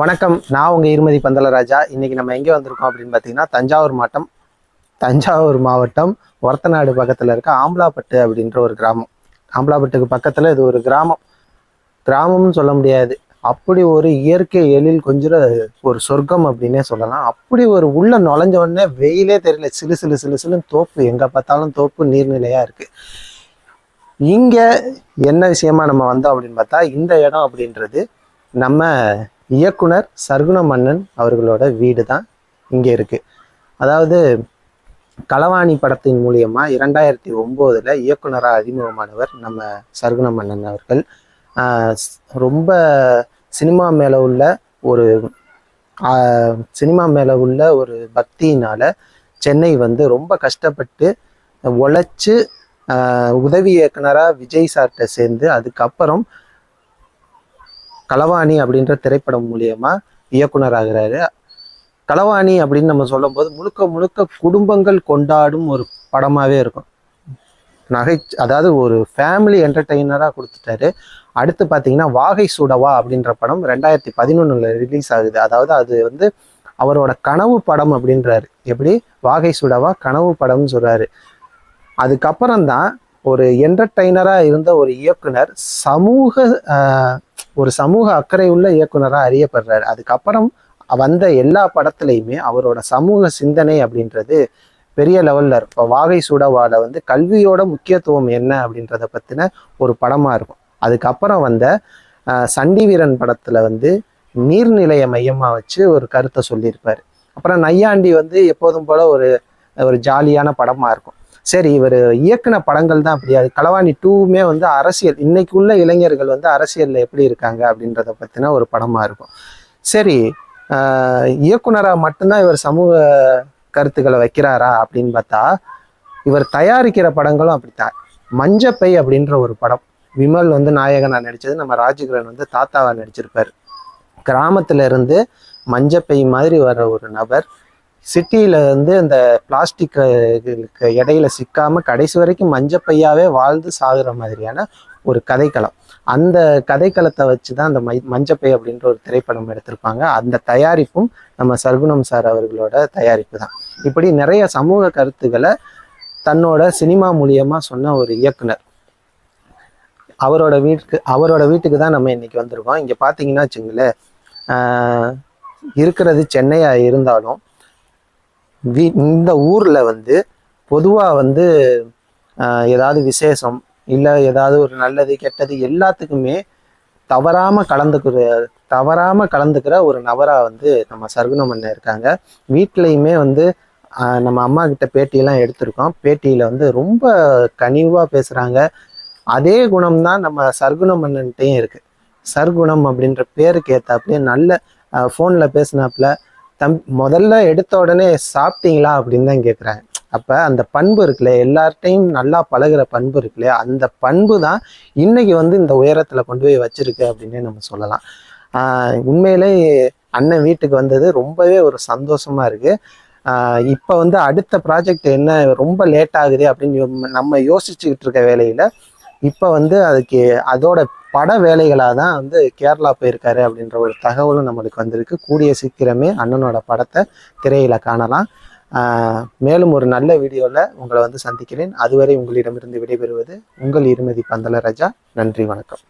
வணக்கம். நான் உங்கள் இருமதி பந்தலராஜா. இன்றைக்கி நம்ம எங்கே வந்திருக்கோம் அப்படின்னு பார்த்தீங்கன்னா தஞ்சாவூர் மாவட்டம் தஞ்சாவூர் மாவட்டம் ஒரத்தநாடு பக்கத்தில் இருக்க ஆம்பலாப்பட்டு அப்படின்ற ஒரு கிராமம். ஆம்பலாப்பட்டுக்கு பக்கத்தில் இது ஒரு கிராமம். கிராமம்னு சொல்ல முடியாது. அப்படி ஒரு இயற்கை எழில் கொஞ்சம் ஒரு சொர்க்கம் அப்படின்னே சொல்லலாம். அப்படி ஒரு உள்ள நுழைஞ்ச உடனே வெயிலே தெரியல. சிலு சிலு சிலு சிலுன்னு தோப்பு. எங்கே பார்த்தாலும் தோப்பு நீர்நிலையாக இருக்குது இங்கே என்ன விஷயமா நம்ம வந்தோம் அப்படின்னு பார்த்தா இந்த இடம் அப்படின்றது நம்ம இயக்குனர் சர்க்குண மன்னன் அவர்களோட வீடு தான் இங்கே இருக்குது அதாவது களவாணி படத்தின் மூலியமாக இரண்டாயிரத்தி ஒம்போதில் இயக்குனராக அறிமுகமானவர் நம்ம சர்க்குண மன்னன் அவர்கள். ரொம்ப சினிமா மேலே உள்ள ஒரு சினிமா மேலே உள்ள ஒரு பக்தியினால் சென்னை வந்து ரொம்ப கஷ்டப்பட்டு உழைச்சி உதவி இயக்குனராக விஜய் சார்கிட்ட சேர்ந்து அதுக்கப்புறம் களவாணி அப்படின்ற திரைப்படம் மூலியமா இயக்குனர் ஆகிறாரு களவாணி அப்படின்னு நம்ம சொல்லும்போது முழுக்க முழுக்க குடும்பங்கள் கொண்டாடும் ஒரு படமாகவே இருக்கும். நகை அதாவது ஒரு ஃபேமிலி என்டர்டெய்னராக கொடுத்துட்டாரு. அடுத்து பார்த்தீங்கன்னா வாகை சூடவா அப்படின்ற படம் ரெண்டாயிரத்தி பதினொன்றில் ரிலீஸ் ஆகுது. அதாவது அது வந்து அவரோட கனவு படம் அப்படின்றாரு. எப்படி? வாகை சூடவா கனவு படம்னு சொல்கிறாரு அதுக்கப்புறம் தான் ஒரு என்டர்டெய்னராக இருந்த ஒரு இயக்குனர் சமூக ஒரு சமூக அக்கறை உள்ள இயக்குனராக அறியப்படுறாரு. அதுக்கப்புறம் வந்த எல்லா படத்துலையுமே அவரோட சமூக சிந்தனை அப்படின்றது பெரிய லெவலில் இருக்கும். இப்போ வாகை சூடவால வந்து கல்வியோட முக்கியத்துவம் என்ன அப்படின்றத பற்றின ஒரு படமாக இருக்கும். அதுக்கப்புறம் வந்த சண்டிவீரன் சண்டி வீரன் வந்து நீர்நிலைய மையமாக வச்சு ஒரு கருத்தை சொல்லியிருப்பார். அப்புறம் நையாண்டி வந்து எப்போதும் போல் ஒரு ஒரு ஜாலியான படமாக இருக்கும். சரி இவர் இயக்குன படங்கள் தான் அப்படி. களவாணி டூவுமே வந்து அரசியல் இன்னைக்கு உள்ள இளைஞர்கள் வந்து அரசியல்ல எப்படி இருக்காங்க அப்படின்றத பத்தின ஒரு படமா இருக்கும். சரி ஆஹ் இயக்குனரா மட்டும்தான் இவர் சமூக கருத்துக்களை வைக்கிறாரா அப்படின்னு பார்த்தா இவர் தயாரிக்கிற படங்களும் அப்படித்தான். மஞ்சப்பை அப்படின்ற ஒரு படம். விமல் வந்து நாயகனா நடிச்சது நம்ம ராஜகிரண் வந்து தாத்தாவா நடிச்சிருப்பாரு. கிராமத்துல இருந்து மஞ்சப்பை மாதிரி வர ஒரு நபர் சிட்டியில் வந்து இந்த பிளாஸ்டிக் இடையில சிக்காமல் கடைசி வரைக்கும் மஞ்சப்பையாவே வாழ்ந்து சாகுற மாதிரியான ஒரு கதைக்களம். அந்த கதைக்களத்தை வச்சு தான் அந்த மை மஞ்சப்பை அப்படின்ற ஒரு திரைப்படம் எடுத்திருப்பாங்க. அந்த தயாரிப்பும் நம்ம சர்குணம் சார் அவர்களோட தயாரிப்பு தான். இப்படி நிறைய சமூக கருத்துக்களை தன்னோட சினிமா மூலியமா சொன்ன ஒரு இயக்குனர். அவரோட வீட்டுக்கு அவரோட வீட்டுக்கு தான் நம்ம இன்னைக்கு வந்திருக்கோம். இங்கே பார்த்தீங்கன்னா வச்சுங்களேன் இருக்கிறது சென்னையாக இருந்தாலும் வீ இந்த ஊரில் வந்து பொதுவாக வந்து ஏதாவது விசேஷம் இல்லை ஏதாவது ஒரு நல்லது கெட்டது எல்லாத்துக்குமே தவறாம கலந்துக்கிற தவறாம கலந்துக்கிற ஒரு நபராக வந்து நம்ம சர்க்குணம் அண்ணன் இருக்காங்க. வீட்லேயுமே வந்து நம்ம அம்மா கிட்ட பேட்டியெல்லாம் எடுத்திருக்கோம். பேட்டியில் வந்து ரொம்ப கனிவாக பேசுகிறாங்க அதே குணம் தான் நம்ம சர்க்குணம் அண்ணன்ட்டையும் இருக்குது சர்க்குணம் அப்படின்ற பேருக்கு ஏத்தாப்புல நல்ல ஃபோனில் பேசினாப்புல தம் முதல்ல எடுத்த உடனே சாப்பிட்டீங்களா அப்படின்னு தான் கேட்குறாங்க அப்போ அந்த பண்பு இருக்குல்ல எல்லார்ட்டையும் நல்லா பழகுற பண்பு இருக்குல்லையா அந்த பண்பு தான் இன்னைக்கு வந்து இந்த உயரத்தில் கொண்டு போய் வச்சிருக்கு அப்படின்னே நம்ம சொல்லலாம். உண்மையிலே அண்ணன் வீட்டுக்கு வந்தது ரொம்பவே ஒரு சந்தோஷமா இருக்கு. இப்போ வந்து அடுத்த ப்ராஜெக்ட் என்ன ரொம்ப லேட் ஆகுது அப்படின்னு நம்ம யோசிச்சுக்கிட்டு இருக்க வேலையில் இப்போ வந்து அதுக்கு அதோட பட வேலைகளாக தான் வந்து கேரளா போயிருக்காரு அப்படின்ற ஒரு தகவலும் நம்மளுக்கு வந்திருக்கு. கூடிய சீக்கிரமே அண்ணனோட படத்தை திரையில் காணலாம். மேலும் ஒரு நல்ல வீடியோவில் உங்களை வந்து சந்திக்கிறேன். அதுவரை உங்களிடமிருந்து விடைபெறுவது உங்கள் இருமதி பந்தல ராஜா நன்றி வணக்கம்.